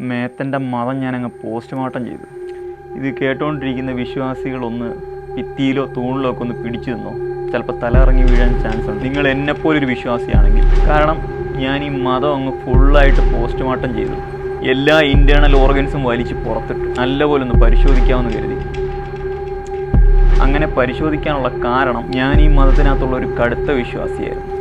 മേത്തന്റെ മതം ഞാനങ്ങ് പോസ്റ്റ്മോർട്ടം ചെയ്തു. ഇത് കേട്ടുകൊണ്ടിരിക്കുന്ന വിശ്വാസികളൊന്ന് ഭിത്തിയിലോ തൂണിലോ ഒക്കെ ഒന്ന് പിടിച്ചു നിന്നോ. ചിലപ്പോൾ തല ഇറങ്ങി വീഴാൻ ചാൻസ് ഉണ്ട്. നിങ്ങൾ എന്നെപ്പോലൊരു വിശ്വാസിയാണെങ്കിൽ. കാരണം ഞാൻ ഈ മതം അങ്ങ് ഫുള്ളായിട്ട് പോസ്റ്റ്മോർട്ടം ചെയ്തു. എല്ലാ ഇന്റേർണൽ ഓർഗൻസും വലിച്ച് പുറത്തിട്ടു. നല്ലപോലെ ഒന്ന് പരിശോധിക്കാമെന്ന് കരുതി. അങ്ങനെ പരിശോധിക്കാനുള്ള കാരണം ഞാൻ ഈ മതത്തിനകത്തുള്ള ഒരു കടുത്ത വിശ്വാസിയായിരുന്നു.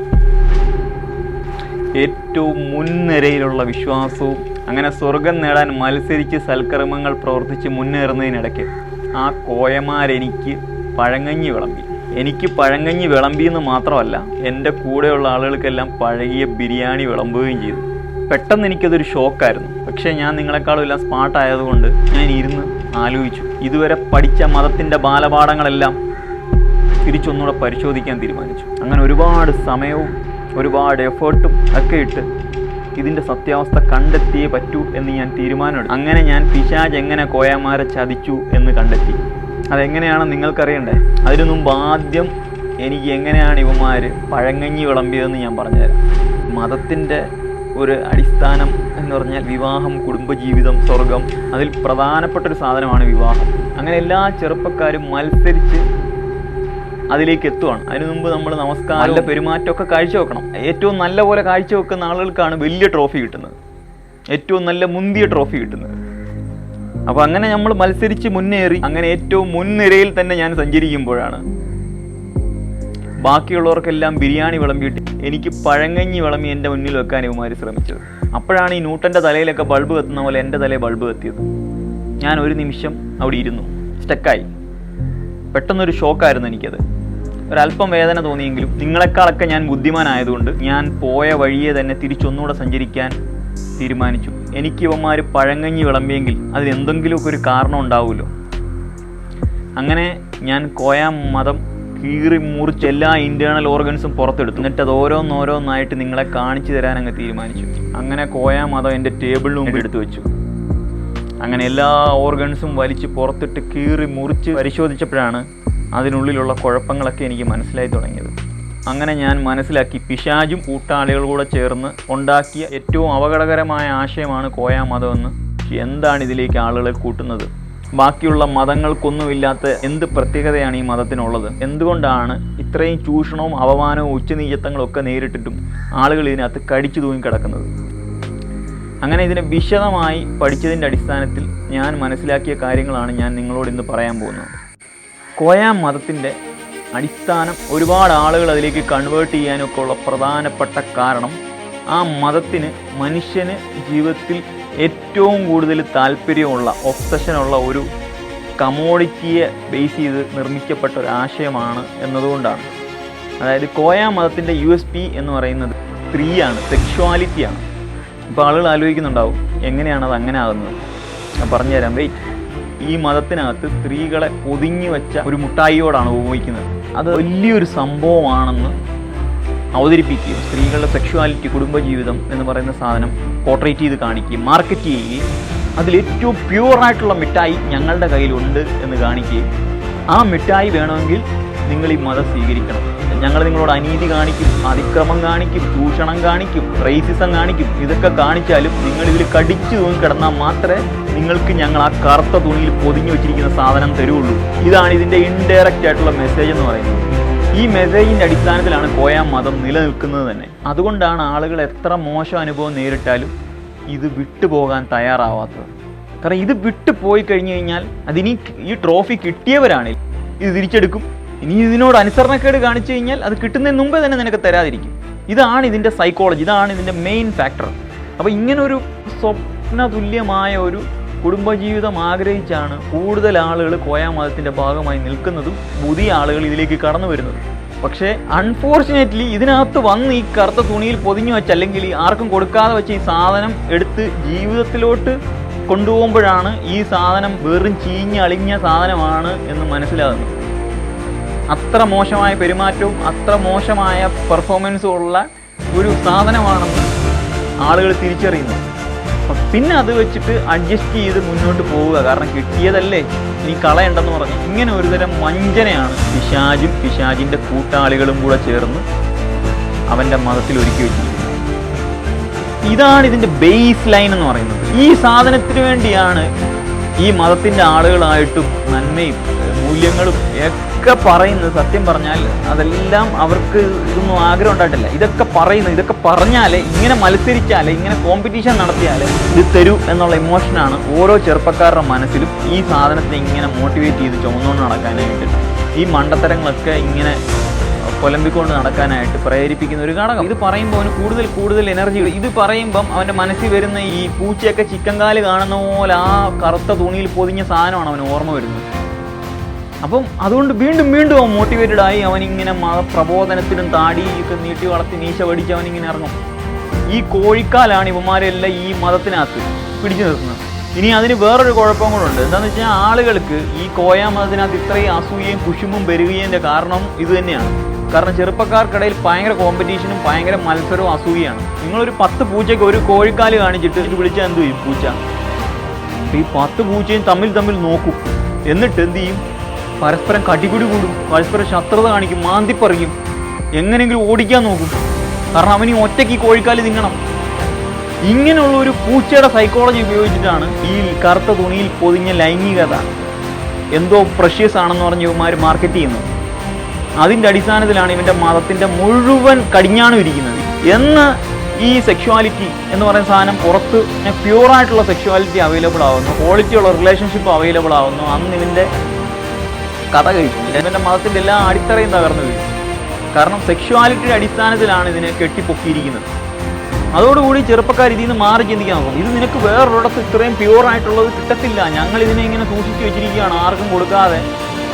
ഏറ്റവും മുൻനിരയിലുള്ള വിശ്വാസവും അങ്ങനെ സ്വർഗം നേടാൻ മത്സരിച്ച് സൽക്കർമ്മങ്ങൾ പ്രവർത്തിച്ച് മുന്നേറുന്നതിനിടയ്ക്ക് ആ കോയമാരെനിക്ക് പഴങ്ങഞ്ഞി വിളമ്പി. എനിക്ക് പഴങ്ങഞ്ഞി വിളമ്പി എന്ന് മാത്രമല്ല എന്റെ കൂടെയുള്ള ആളുകൾക്കെല്ലാം പഴകിയ ബിരിയാണി വിളമ്പുകയും ചെയ്തു. പെട്ടെന്ന് എനിക്കതൊരു ഷോക്കായിരുന്നു. പക്ഷേ ഞാൻ നിങ്ങളെക്കാളും എല്ലാം സ്മാർട്ടായതുകൊണ്ട് ഞാൻ ഇരുന്ന് ആലോചിച്ചു. ഇതുവരെ പഠിച്ച മതത്തിന്റെ ബാലപാഠങ്ങളെല്ലാം തിരിച്ചൊന്നുകൂടെ പരിശോധിക്കാൻ തീരുമാനിച്ചു. അങ്ങനെ ഒരുപാട് സമയവും ഒരുപാട് എഫേർട്ടും ഒക്കെ ഇട്ട് ഇതിന്റെ സത്യാവസ്ഥ കണ്ടെത്തിയേ പറ്റൂ എന്ന് ഞാൻ തീരുമാനമെടുത്തു. അങ്ങനെ ഞാൻ പിശാജ് എങ്ങനെ കോയമാരെ ചതിച്ചു എന്ന് കണ്ടെത്തി. അതെങ്ങനെയാണ് നിങ്ങൾക്കറിയണ്ടേ? അതിനു മുമ്പ് ആദ്യം എനിക്ക് എങ്ങനെയാണ് ഇവന്മാർ പഴങ്ങഞ്ഞി വിളമ്പിയതെന്ന് ഞാൻ പറഞ്ഞുതരാം. മതത്തിന്റെ ഒരു അടിസ്ഥാനം എന്ന് പറഞ്ഞാൽ വിവാഹം കുടുംബജീവിതം സ്വർഗം അതിൽ പ്രധാനപ്പെട്ട ഒരു സാധനമാണ് വിവാഹം. അങ്ങനെ എല്ലാ ചെറുപ്പക്കാരും മത്സരിച്ച് അതിലേക്ക് എത്തുവാണ്. അതിനു മുമ്പ് നമ്മൾ നമസ്കാരം നല്ല പെരുമാറ്റമൊക്കെ കാഴ്ചവെക്കണം. ഏറ്റവും നല്ല പോലെ കാഴ്ചവെക്കുന്ന ആളുകൾക്കാണ് വലിയ ട്രോഫി കിട്ടുന്നത്. ഏറ്റവും നല്ല മുന്തിയ ട്രോഫി കിട്ടുന്നത്. അപ്പോൾ അങ്ങനെ നമ്മൾ മത്സരിച്ച് മുന്നേറി അങ്ങനെ ഏറ്റവും മുൻനിരയിൽ തന്നെ ഞാൻ സഞ്ചരിക്കുമ്പോഴാണ് ബാക്കിയുള്ളവർക്കെല്ലാം ബിരിയാണി വിളമ്പിയിട്ട് എനിക്ക് പഴങ്ങഞ്ഞി വിളമ്പി എന്റെ മുന്നിൽ വെക്കാൻ ഇവന്മാർ ശ്രമിച്ചത്. അപ്പോഴാണ് ഈ നൂട്ടന്റെ തലയിലൊക്കെ ബൾബ് കത്തുന്ന പോലെ എന്റെ തലയിൽ ബൾബ് കത്തിയത്. ഞാൻ ഒരു നിമിഷം അവിടെ ഇരുന്നു. സ്റ്റക്കായി. പെട്ടെന്നൊരു ഷോക്കായിരുന്നു എനിക്കത്. ഒരല്പം വേദന തോന്നിയെങ്കിലും നിങ്ങളെക്കാളൊക്കെ ഞാൻ ബുദ്ധിമാനായതുകൊണ്ട് ഞാൻ പോയ വഴിയെ തന്നെ തിരിച്ചൊന്നുകൂടെ സഞ്ചരിക്കാൻ തീരുമാനിച്ചു. എനിക്ക് ഇവന്മാർ പഴങ്ങഞ്ഞി വിളമ്പിയെങ്കിൽ അതിന് എന്തെങ്കിലുമൊക്കെ ഒരു കാരണം ഉണ്ടാവുമല്ലോ. അങ്ങനെ ഞാൻ കോയാം മതം കീറി മുറിച്ച് എല്ലാ ഇന്റേർണൽ ഓർഗൻസും പുറത്തെടുത്തു. എന്നിട്ട് അത് ഓരോന്നോരോന്നായിട്ട് നിങ്ങളെ കാണിച്ചു തരാൻ അങ്ങ് തീരുമാനിച്ചു. അങ്ങനെ കോയാ മതം എന്റെ ടേബിളിന് മുമ്പ് എടുത്തു വെച്ചു. അങ്ങനെ എല്ലാ ഓർഗൻസും വലിച്ച് പുറത്തിട്ട് കീറി മുറിച്ച് പരിശോധിച്ചപ്പോഴാണ് അതിനുള്ളിലുള്ള കുഴപ്പങ്ങളൊക്കെ എനിക്ക് മനസ്സിലായി തുടങ്ങിയത്. അങ്ങനെ ഞാൻ മനസ്സിലാക്കി പിശാജും കൂട്ടാളികളും കൂടെ ചേർന്ന് ഉണ്ടാക്കിയ ഏറ്റവും അപകടകരമായ ആശയമാണ് കോയാ മതമെന്ന് എന്താണ് ഇതിലേക്ക് ആളുകളെ കൂട്ടുന്നത്? ബാക്കിയുള്ള മതങ്ങൾക്കൊന്നുമില്ലാത്ത എന്ത് പ്രത്യേകതയാണ് ഈ മതത്തിനുള്ളത്? എന്തുകൊണ്ടാണ് ഇത്രയും ചൂഷണവും അപമാനവും ഉച്ചനീചത്വങ്ങളും ഒക്കെ നേരിട്ടിട്ടും ആളുകൾ ഇതിനകത്ത് കടിച്ചു തൂങ്ങി കിടക്കുന്നത്? അങ്ങനെ ഇതിനെ വിശദമായി പഠിച്ചതിന്റെ അടിസ്ഥാനത്തിൽ ഞാൻ മനസ്സിലാക്കിയ കാര്യങ്ങളാണ് ഞാൻ നിങ്ങളോട് ഇന്ന് പറയാൻ പോകുന്നത്. കോയാം മതത്തിന്റെ അടിസ്ഥാനം ഒരുപാട് ആളുകൾ അതിലേക്ക് കൺവേർട്ട് ചെയ്യാനൊക്കെ ഉള്ള പ്രധാനപ്പെട്ട കാരണം ആ മതത്തിന് മനുഷ്യന് ജീവിതത്തിൽ ഏറ്റവും കൂടുതൽ താല്പര്യമുള്ള ഒപ്സഷനുള്ള ഒരു കമോഡിറ്റിയെ ബേസ് ചെയ്ത് നിർമ്മിക്കപ്പെട്ട ഒരു ആശയമാണ് എന്നതുകൊണ്ടാണ്. അതായത് കോയ മതത്തിന്റെ യു എസ് പി എന്ന് പറയുന്നത് സ്ത്രീയാണ് സെക്ഷുവാലിറ്റിയാണ് ഇപ്പോൾ ആളുകൾ ആലോചിക്കുന്നുണ്ടാവും എങ്ങനെയാണ് അത് അങ്ങനെ ആകുന്നത്? ഞാൻ പറഞ്ഞുതരാം. വെയിറ്റ് ഈ മതത്തിനകത്ത് സ്ത്രീകളെ ഒതുങ്ങി വെച്ച ഒരു മുട്ടായിയോടാണ് ഉപയോഗിക്കുന്നത് അത് വലിയൊരു സംഭവമാണെന്ന് അവതരിപ്പിക്കുകയും സ്ത്രീകളുടെ സെക്ഷുവാലിറ്റി കുടുംബജീവിതം എന്ന് പറയുന്ന സാധനം പോർട്രേറ്റ് ചെയ്ത് കാണിക്കുകയും മാർക്കറ്റ് ചെയ്യുകയും അതിൽ ഏറ്റവും പ്യുവറായിട്ടുള്ള മിഠായി ഞങ്ങളുടെ കയ്യിലുണ്ട് എന്ന് കാണിക്കുകയും ആ മിഠായി വേണമെങ്കിൽ നിങ്ങൾ ഈ മതം സ്വീകരിക്കണം. ഞങ്ങൾ നിങ്ങളോട് അനീതി കാണിക്കും അതിക്രമം കാണിക്കും ചൂഷണം കാണിക്കും റേസിസം കാണിക്കും ഇതൊക്കെ കാണിച്ചാലും നിങ്ങൾ ഇതിൽ കടിച്ചു തൂങ്ങി കിടന്നാൽ മാത്രമേ നിങ്ങൾക്ക് ഞങ്ങൾ ആ കറുത്ത തുണിയിൽ പൊതിഞ്ഞു വെച്ചിരിക്കുന്ന സാധനം തരുള്ളൂ. ഇതാണ് ഇതിന്റെ ഇൻഡയറക്റ്റ് ആയിട്ടുള്ള മെസ്സേജ് എന്ന് പറയുന്നത്. ഈ മെസ്സേജിന്റെ അടിസ്ഥാനത്തിലാണ് കോയാ മതം നിലനിൽക്കുന്നത് തന്നെ. അതുകൊണ്ടാണ് ആളുകൾ എത്ര മോശം അനുഭവം നേരിട്ടാലും ഇത് വിട്ടുപോകാൻ തയ്യാറാവാത്തത്. കാരണം ഇത് വിട്ടു പോയി കഴിഞ്ഞു കഴിഞ്ഞാൽ അതിനി ഈ ട്രോഫി കിട്ടിയവരാണ്. ഇത് തിരിച്ചെടുക്കും. ഇനി ഇതിനോട് അനുസരണക്കേട് കാണിച്ചു കഴിഞ്ഞാൽ അത് കിട്ടുന്നതിന് മുമ്പേ തന്നെ നിനക്ക് തരാതിരിക്കും. ഇതാണ് ഇതിന്റെ സൈക്കോളജി ഇതാണ് ഇതിന്റെ മെയിൻ ഫാക്ടർ അപ്പോൾ ഇങ്ങനൊരു സ്വപ്ന തുല്യമായ ഒരു കുടുംബജീവിതം ആഗ്രഹിച്ചാണ് കൂടുതൽ ആളുകൾ കോയാ മതത്തിന്റെ ഭാഗമായി നിൽക്കുന്നതും പുതിയ ആളുകൾ ഇതിലേക്ക് കടന്നു വരുന്നത്. പക്ഷേ അൺഫോർച്ചുനേറ്റ്ലി ഇതിനകത്ത് വന്ന് ഈ കറുത്ത തുണിയിൽ പൊതിഞ്ഞു വെച്ച് അല്ലെങ്കിൽ ആർക്കും കൊടുക്കാതെ വെച്ച് ഈ സാധനം എടുത്ത് ജീവിതത്തിലോട്ട് കൊണ്ടുപോകുമ്പോഴാണ് ഈ സാധനം വെറും ചീഞ്ഞ് അളിഞ്ഞ സാധനമാണ് എന്ന് മനസ്സിലാകുന്നത്. അത്ര മോശമായ പെരുമാറ്റവും അത്ര മോശമായ പെർഫോമൻസും ഉള്ള ഒരു സാധനമാണെന്ന് ആളുകൾ തിരിച്ചറിയുന്നു പിന്നെ അത് വെച്ചിട്ട് അഡ്ജസ്റ്റ് ചെയ്ത് മുന്നോട്ട് പോവുക. കാരണം കിട്ടിയതല്ലേ നീ കളയണ്ടെന്ന് പറഞ്ഞു ഇങ്ങനെ ഒരുതരം വഞ്ചനയാണ് പിശാജും പിശാജിന്റെ കൂട്ടാളികളും കൂടെ ചേർന്ന് അവന്റെ മതത്തിൽ ഒരുക്കി വെച്ചിരിക്കുന്നത്. ഇതാണ് ഇതിന്റെ ബേസ് ലൈൻ എന്ന് പറയുന്നത്. ഈ സാധനത്തിന് വേണ്ടിയാണ് ഈ മതത്തിന്റെ ആളുകളായിട്ടും നന്മയും മൂല്യങ്ങളും ഒക്കെ പറയുന്നത് സത്യം പറഞ്ഞാൽ അതെല്ലാം അവർക്ക് ഇതൊന്നും ആഗ്രഹം ഉണ്ടായിട്ടില്ല. ഇതൊക്കെ പറയുന്നത് ഇതൊക്കെ പറഞ്ഞാലേ ഇങ്ങനെ മത്സരിച്ചാലേ ഇങ്ങനെ കോമ്പറ്റീഷൻ നടത്തിയാലേ ഇത് തരൂ എന്നുള്ള ഇമോഷനാണ് ഓരോ ചെറുപ്പക്കാരുടെ മനസ്സിലും ഈ സാധനത്തെ ഇങ്ങനെ മോട്ടിവേറ്റ് ചെയ്ത് ചുമന്നുകൊണ്ട് നടക്കാനായിട്ട് ഈ മണ്ടത്തരങ്ങളൊക്കെ ഇങ്ങനെ കൊലമ്പിക്കൊണ്ട് നടക്കാനായിട്ട് പ്രേരിപ്പിക്കുന്ന ഒരു ഘടകം. ഇത് പറയുമ്പോൾ അവന് കൂടുതൽ കൂടുതൽ എനർജി ഇത് പറയുമ്പം അവന്റെ മനസ്സിൽ വരുന്ന ഈ പൂച്ചയൊക്കെ ചിക്കൻ കാൽ കാണുന്ന പോലെ ആ കറുത്ത തുണിയിൽ പൊതിഞ്ഞ സാധനമാണ് അവന് ഓർമ്മ വരുന്നത്. അപ്പം അതുകൊണ്ട് വീണ്ടും വീണ്ടും അവൻ മോട്ടിവേറ്റഡ് ആയി. അവനിങ്ങനെ പ്രബോധനത്തിനും താടിയൊക്കെ നീട്ടി വളർത്തി നീശ പഠിച്ച് അവനിങ്ങനെ ഇറങ്ങും. ഈ കോഴിക്കാലാണ് ഇവന്മാരെല്ലാം ഈ മതത്തിനകത്ത് പിടിച്ചു നിർത്തുന്നത്. ഇനി അതിന് വേറൊരു കുഴപ്പം കൂടെ ഉണ്ട്. എന്താണെന്ന് വെച്ചാൽ ആളുകൾക്ക് ഈ കോയ മതത്തിനകത്ത് ഇത്രയും അസൂയയും കുശുമ്പും പെരുകുകതിന്റെ കാരണം ഇത് തന്നെയാണ്. കാരണം ചെറുപ്പക്കാർക്കിടയിൽ ഭയങ്കര കോമ്പറ്റീഷനും ഭയങ്കര മത്സരവും അസൂയയാണ്. നിങ്ങളൊരു പത്ത് പൂച്ചയ്ക്ക് ഒരു കോഴിക്കാൽ കാണിച്ചിട്ട് വിളിച്ചാൽ എന്ത് ചെയ്യും പൂച്ച? ഈ പത്ത് പൂച്ചയും തമ്മിൽ തമ്മിൽ നോക്കും. എന്നിട്ട് എന്ത് ചെയ്യും? പരസ്പരം കടികുടി കൂടും. പരസ്പരം ശത്രുത കാണിക്കും. മാന്തിപ്പറിയും. എങ്ങനെയെങ്കിലും ഓടിക്കാൻ നോക്കും. കാരണം അവന് ഒറ്റയ്ക്ക് കോഴിക്കാലി തിന്നണം. ഇങ്ങനെയുള്ള ഒരു പൂച്ചയുടെ സൈക്കോളജി ഉപയോഗിച്ചിട്ടാണ് ഈ കറുത്ത തുണിയിൽ പൊതിഞ്ഞ ലൈംഗികത എന്തോ പ്രഷ്യസ് ആണെന്ന് പറഞ്ഞ് ഇവന്മാർ മാർക്കറ്റ് ചെയ്യുന്നത്. അതിന്റെ അടിസ്ഥാനത്തിലാണ് ഇവന്റെ മതത്തിന്റെ മുഴുവൻ കടിഞ്ഞാണും ഇരിക്കുന്നത്. എന്ന് ഈ സെക്ഷുവാലിറ്റി എന്ന് പറയുന്ന സാധനം പുറത്ത് പ്യൂറായിട്ടുള്ള സെക്ഷുവാലിറ്റി അവൈലബിൾ ആവുന്നു. ക്വാളിറ്റിയുള്ള റിലേഷൻഷിപ്പ് അവൈലബിൾ ആവുന്നു. അന്ന് ഇവന്റെ കഥ കഴിച്ചു. ഇവന്റെ മതത്തിന്റെ എല്ലാ അടിത്തറയും തകർന്നു വീഴും കാരണം സെക്ഷുവാലിറ്റിയുടെ അടിസ്ഥാനത്തിലാണ് ഇതിനെ കെട്ടിപ്പൊക്കിയിരിക്കുന്നത്. അതോടുകൂടി ചെറുപ്പക്കാർ ഇതിൽ നിന്ന് മാറി ചിന്തിക്കാൻ നോക്കും ഇത് നിനക്ക് വേറൊരിടത്ത് ഇത്രയും പ്യുവർ ആയിട്ടുള്ളത് കിട്ടത്തില്ല. ഞങ്ങൾ ഇതിനെ ഇങ്ങനെ സൂക്ഷിച്ചു വെച്ചിരിക്കുകയാണ്. ആർക്കും കൊടുക്കാതെ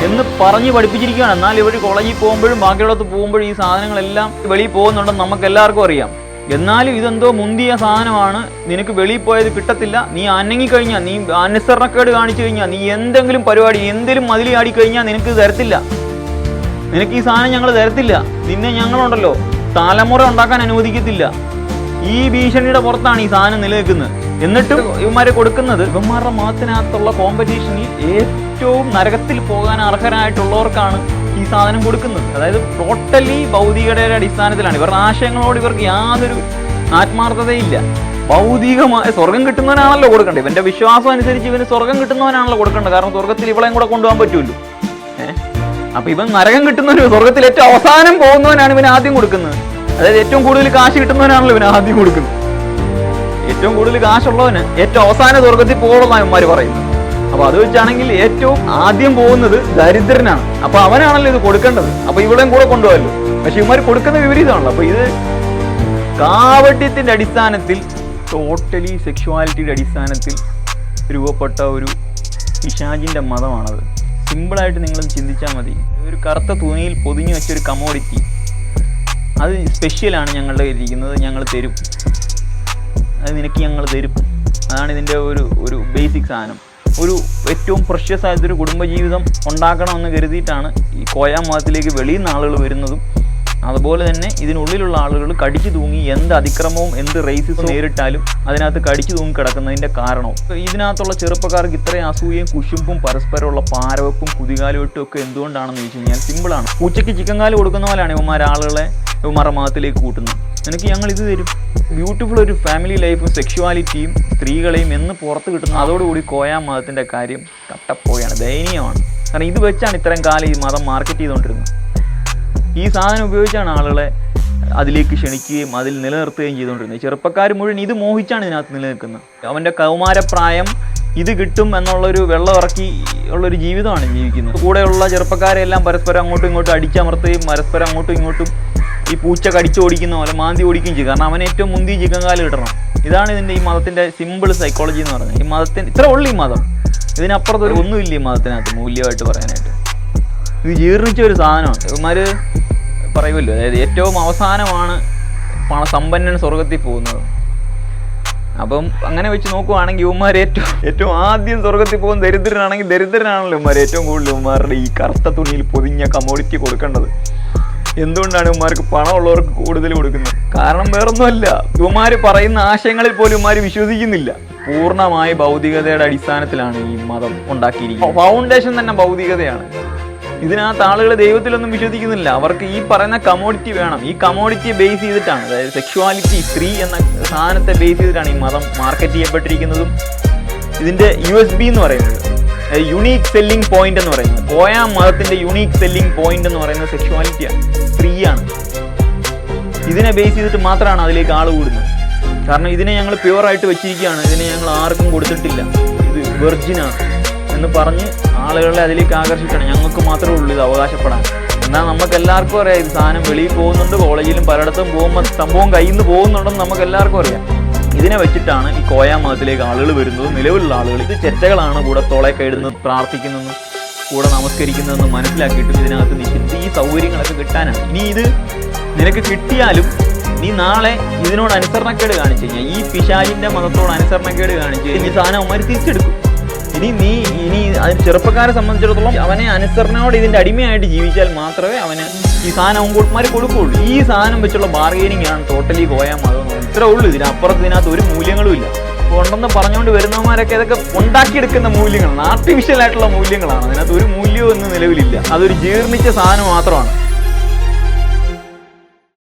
എന്ന് പറഞ്ഞ് പഠിപ്പിച്ചിരിക്കുകയാണ്. എന്നാൽ ഇവർ കോളേജിൽ പോകുമ്പോഴും ബാക്കിയുള്ളത് പോകുമ്പോഴും ഈ സാധനങ്ങളെല്ലാം വെളിയിൽ പോകുന്നുണ്ടെന്ന് നമുക്ക് എല്ലാവർക്കും അറിയാം. എന്നാലും ഇതെന്തോ മുന്തിയ സാധനമാണ്. നിനക്ക് വെളിയിൽ പോയത് കിട്ടത്തില്ല. നീ അനങ്ങി കഴിഞ്ഞാൽ നീ അനുസരണക്കേട് കാണിച്ചു കഴിഞ്ഞാൽ നീ എന്തെങ്കിലും പരിപാടി എന്തെങ്കിലും മതിലി ആടിക്കഴിഞ്ഞാൽ നിനക്ക് തരത്തില്ല. നിനക്ക് ഈ സാധനം ഞങ്ങൾ തരത്തില്ല. നിന്നെ ഞങ്ങളുണ്ടല്ലോ. തലമുറ ഉണ്ടാക്കാൻ അനുവദിക്കത്തില്ല. ഈ ഭീഷണിയുടെ പുറത്താണ് ഈ സാധനം നിലനിൽക്കുന്നത്. എന്നിട്ടും ഇവന്മാരെ കൊടുക്കുന്നത് ഇവന്മാരുടെ മതത്തിനകത്തുള്ള കോമ്പറ്റീഷനിൽ ഏറ്റവും നരകത്തിൽ പോകാൻ അർഹരായിട്ടുള്ളവർക്കാണ് ഈ സാധനം കൊടുക്കുന്നത്. അതായത് ടോട്ടലി ഭൗതികതയുടെ അടിസ്ഥാനത്തിലാണ്. ഇവരുടെ ആശയങ്ങളോട് ഇവർക്ക് യാതൊരു ആത്മാർത്ഥതയില്ല. ഭൗതികമായ സ്വർഗം കിട്ടുന്നവനാണല്ലോ കൊടുക്കേണ്ടത്. ഇവന്റെ വിശ്വാസം അനുസരിച്ച് ഇവന് സ്വർഗം കിട്ടുന്നവനാണല്ലോ കൊടുക്കേണ്ടത്. കാരണം സ്വർഗത്തിൽ ഇവളെയും കൂടെ കൊണ്ടുപോകാൻ പറ്റുമല്ലോ. ഏഹ് അപ്പൊ ഇവൻ നരകം കിട്ടുന്നവന് സ്വർഗത്തിൽ ഏറ്റവും അവസാനം പോകുന്നവനാണ് ഇവൻ ആദ്യം കൊടുക്കുന്നത്. അതായത് ഏറ്റവും കൂടുതൽ കാശ് കിട്ടുന്നവനാണല്ലോ ഇവൻ ആദ്യം കൊടുക്കുന്നത്. ഏറ്റവും കൂടുതൽ കാശുള്ളവന് ഏറ്റവും അവസാന സ്വർഗത്തിൽ പോകുമെന്നാണ് ഇവന്മാര് പറയുന്നത് അപ്പൊ അത് വെച്ചാണെങ്കിൽ ഏറ്റവും ആദ്യം പോകുന്നത് ദരിദ്രനാണ്. അപ്പൊ അവനാണല്ലോ ഇത് കൊടുക്കേണ്ടത്. അപ്പൊ ഇവിടെയും കൂടെ കൊണ്ടുപോകല്ലോ പക്ഷെ ഇവന്മാർ കൊടുക്കുന്ന വിപരീതമാണല്ലോ. അപ്പൊ ഇത് കാവട്യത്തിന്റെ അടിസ്ഥാനത്തിൽ ടോട്ടലി സെക്ഷുവാലിറ്റിയുടെ അടിസ്ഥാനത്തിൽ രൂപപ്പെട്ട ഒരു പിശാജിന്റെ മതമാണത്. സിമ്പിളായിട്ട് നിങ്ങൾ ചിന്തിച്ചാൽ മതി. ഒരു കറുത്ത തുണിയിൽ പൊതിഞ്ഞു വെച്ചൊരു കമോഡിറ്റി അത് സ്പെഷ്യലാണ് ഞങ്ങളുടെ ഇരിക്കുന്നത്. ഞങ്ങൾ തരും. അത് നിനക്ക് ഞങ്ങൾ തരും. അതാണ് ഇതിന്റെ ഒരു ഒരു ബേസിക് സാധനം. ഒരു ഏറ്റവും പ്രഷ്യസ് ആയിട്ടൊരു കുടുംബജീവിതം ഉണ്ടാക്കണമെന്ന് കരുതിയിട്ടാണ് ഈ കോയാ മതത്തിലേക്ക് വെളിയിൽ നിന്ന് ആളുകൾ വരുന്നതും. അതുപോലെ തന്നെ ഇതിനുള്ളിലുള്ള ആളുകൾ കടിച്ചു തൂങ്ങി എന്ത് അതിക്രമവും എന്ത് റേസിസും നേരിട്ടാലും അതിനകത്ത് കടിച്ചു തൂങ്ങി കിടക്കുന്നതിന്റെ കാരണവും. ഇതിനകത്തുള്ള ചെറുപ്പക്കാർക്ക് ഇത്രയും അസൂയയും കുശുമ്പും പരസ്പരമുള്ള പാരവെപ്പും കുതികാലുവെട്ടും ഒക്കെ എന്തുകൊണ്ടാണെന്ന് ചോദിച്ചു കഴിഞ്ഞാൽ സിമ്പിളാണ് പൂച്ചയ്ക്ക് ചിക്കൻ കാൽ കൊടുക്കുന്ന പോലെയാണ് ഇവന്മാർ ആളുകളെ ഇവന്മാരുടെ മതത്തിലേക്ക് കൂട്ടുന്നത്. നിനക്ക് ഞങ്ങൾ ഇത് തരും. ബ്യൂട്ടിഫുൾ ഒരു ഫാമിലി ലൈഫും സെക്ഷുവാലിറ്റിയും സ്ത്രീകളെയും എന്ന് പുറത്ത് കിട്ടുന്നു അതോടുകൂടി കോയാ മതത്തിന്റെ കാര്യം കട്ടപ്പോയാണ് ദയനീയമാണ്. കാരണം ഇത് വെച്ചാണ് ഇത്രയും കാലം ഈ മതം മാർക്കറ്റ് ചെയ്തുകൊണ്ടിരുന്നത് ഈ സാധനം ഉപയോഗിച്ചാണ് ആളുകളെ അതിലേക്ക് ക്ഷണിക്കുകയും അതിൽ നിലനിർത്തുകയും ചെയ്തുകൊണ്ടിരുന്നത് ചെറുപ്പക്കാർ മുഴുവൻ ഇത് മോഹിച്ചാണ് ഇതിനകത്ത് നിലനിൽക്കുന്നത്. അവന്റെ കൗമാരപ്രായം ഇത് കിട്ടും എന്നുള്ളൊരു വെള്ളം ഇറക്കി ഉള്ളൊരു ജീവിതമാണ് ജീവിക്കുന്നത്. കൂടെയുള്ള ചെറുപ്പക്കാരെല്ലാം പരസ്പരം അങ്ങോട്ടും ഇങ്ങോട്ടും അടിച്ചമർത്തുകയും പരസ്പരം അങ്ങോട്ടും ഇങ്ങോട്ടും ഈ പൂച്ച കടിച്ചു ഓടിക്കുന്ന പോലെ മാന്തി ഓടിക്കുകയും ചെയ്യും കാരണം അവൻ ഏറ്റവും മുന്തി ജിഗങ്കാലം ഇടണം ഇതാണ് ഇതിന്റെ ഈ മതത്തിന്റെ സിമ്പിൾ സൈക്കോളജി എന്ന് പറയുന്നത്. ഈ മതത്തിന് ഇത്ര ഉള്ളു ഈ മതം. ഇതിനപ്പുറത്ത് ഒരു ഒന്നുമില്ല ഈ മതത്തിനകത്ത് മൂല്യമായിട്ട് പറയാനായിട്ട്. ഇത് ജീർണിച്ച ഒരു സാധനമാണ്. ഇവന്മാർ പറയുമല്ലോ അതായത് ഏറ്റവും അവസാനമാണ് പണ സമ്പന്നൻ സ്വർഗത്തിൽ പോകുന്നത്. അപ്പം അങ്ങനെ വെച്ച് നോക്കുവാണെങ്കിൽ ഇവന്മാർ ഏറ്റവും ഏറ്റവും ആദ്യം സ്വർഗത്തിൽ പോകുന്ന ദരിദ്രനാണെങ്കിൽ ദരിദ്രനാണല്ലോ ഇവന്മാർ ഏറ്റവും കൂടുതൽ ഇവന്മാരുടെ ഈ കറുത്ത തുണിയിൽ പൊതിഞ്ഞ കമോഡിറ്റി കൊടുക്കേണ്ടത്. എന്തുകൊണ്ടാണ് ഇവന്മാർക്ക് പണമുള്ളവർക്ക് കൂടുതൽ കൊടുക്കുന്നത്? കാരണം വേറൊന്നുമല്ല. ഇവന്മാർ പറയുന്ന ആശയങ്ങളിൽ പോലും ഇവന്മാർ വിശ്വസിക്കുന്നില്ല. പൂർണമായ ഭൗതികതയുടെ അടിസ്ഥാനത്തിലാണ് ഈ മതം ഉണ്ടാക്കിയിരിക്കുന്നത്. ഫൗണ്ടേഷൻ തന്നെ ഭൗതികതയാണ്. ഇതിനകത്ത് ആളുകൾ ദൈവത്തിലൊന്നും വിശ്വസിക്കുന്നില്ല. അവർക്ക് ഈ പറയുന്ന കമോഡിറ്റി വേണം. ഈ കമോഡിറ്റിയെ ബേസ് ചെയ്തിട്ടാണ്. അതായത് സെക്ഷുവാലിറ്റി സ്ത്രീ എന്ന സാധനത്തെ ബേസ് ചെയ്തിട്ടാണ് ഈ മതം മാർക്കറ്റ് ചെയ്യപ്പെട്ടിരിക്കുന്നതും. ഇതിന്റെ യു എസ് ബി എന്ന് പറയുന്നത്. യുണീക്ക് സെല്ലിംഗ് പോയിന്റ് എന്ന് പറയുന്നത്. പോയ മതത്തിന്റെ യുണീക്ക് സെല്ലിംഗ് പോയിന്റ് എന്ന് പറയുന്നത് സെക്ഷുവാലിറ്റിയാണ് ആണ്. ഇതിനെ ബേസ് ചെയ്തിട്ട് മാത്രമാണ് അതിലേക്ക് ആൾ കൂടുന്നത്. കാരണം ഇതിനെ ഞങ്ങൾ പ്യുവറായിട്ട് വെച്ചിരിക്കുകയാണ്. ഇതിനെ ഞങ്ങൾ ആർക്കും കൊടുത്തിട്ടില്ല. ഇത് വെർജിനാണ് എന്ന് പറഞ്ഞ് ആളുകളെ അതിലേക്ക് ആകർഷിക്കണം. ഞങ്ങൾക്ക് മാത്രമേ ഉള്ളൂ ഇത് അവകാശപ്പെടാൻ. എന്നാൽ നമുക്ക് എല്ലാവർക്കും അറിയാം ഇത് സാധനം വെളിയിൽ പോകുന്നുണ്ട് കോളേജിലും പലയിടത്തും പോകുമ്പോൾ സംഭവം കയ്യിൽ നിന്ന് പോകുന്നുണ്ടെന്ന് നമുക്ക് എല്ലാവർക്കും അറിയാം. ഇതിനെ വെച്ചിട്ടാണ് ഈ കോയ മതത്തിലേക്ക് ആളുകൾ വരുന്നത് നിലവിലുള്ള ആളുകൾ. ഇത് ചെറ്റകളാണ് കൂടെ തോളെ കയറുന്നത് പ്രാർത്ഥിക്കുന്നതെന്നും കൂടെ നമസ്കരിക്കുന്നതെന്ന് മനസ്സിലാക്കിയിട്ടും ഇതിനകത്ത് നിൽക്കുന്നത് ഈ സൗകര്യങ്ങളൊക്കെ കിട്ടാനാണ്. ഇനി ഇത് നിനക്ക് കിട്ടിയാലും നീ നാളെ ഇതിനോട് അനുസരണക്കേട് കാണിച്ചു കഴിഞ്ഞാൽ ഈ പിശാചിന്റെ മതത്തോട് അനുസരണക്കേട് കാണിച്ചു കഴിഞ്ഞാൽ ഈ സാധനം അവന്മാർ തിരിച്ചെടുക്കും. ഇനി നീ ഇനി ചെറുപ്പക്കാരെ സംബന്ധിച്ചിടത്തോളം അവനെ അനുസരണയോടെ ഇതിന്റെ അടിമയായിട്ട് ജീവിച്ചാൽ മാത്രമേ അവന് ഈ സാധനം അവൻകൂട്ടന്മാർ കൊടുക്കുകയുള്ളൂ ഈ സാധനം വെച്ചുള്ള ബാർഗെയിനിങ് ആണ് ടോട്ടലി പോയാൽ എന്ന് ഇത്രേ ഉള്ളൂ. ഇതിനപ്പുറത്ത് ഇതിനകത്ത് ഒരു മൂല്യങ്ങളും ഇല്ല. ഉണ്ടെന്ന് പറഞ്ഞുകൊണ്ട് വരുന്നവന്മാരൊക്കെ ഇതൊക്കെ ഉണ്ടാക്കിയെടുക്കുന്ന മൂല്യങ്ങളാണ്. ആർട്ടിഫിഷ്യൽ ആയിട്ടുള്ള മൂല്യങ്ങളാണ്. അതിനകത്ത് ഒരു മൂല്യവും ഒന്നും നിലവിലില്ല. അതൊരു ജീർണിച്ച സാധനം മാത്രമാണ്.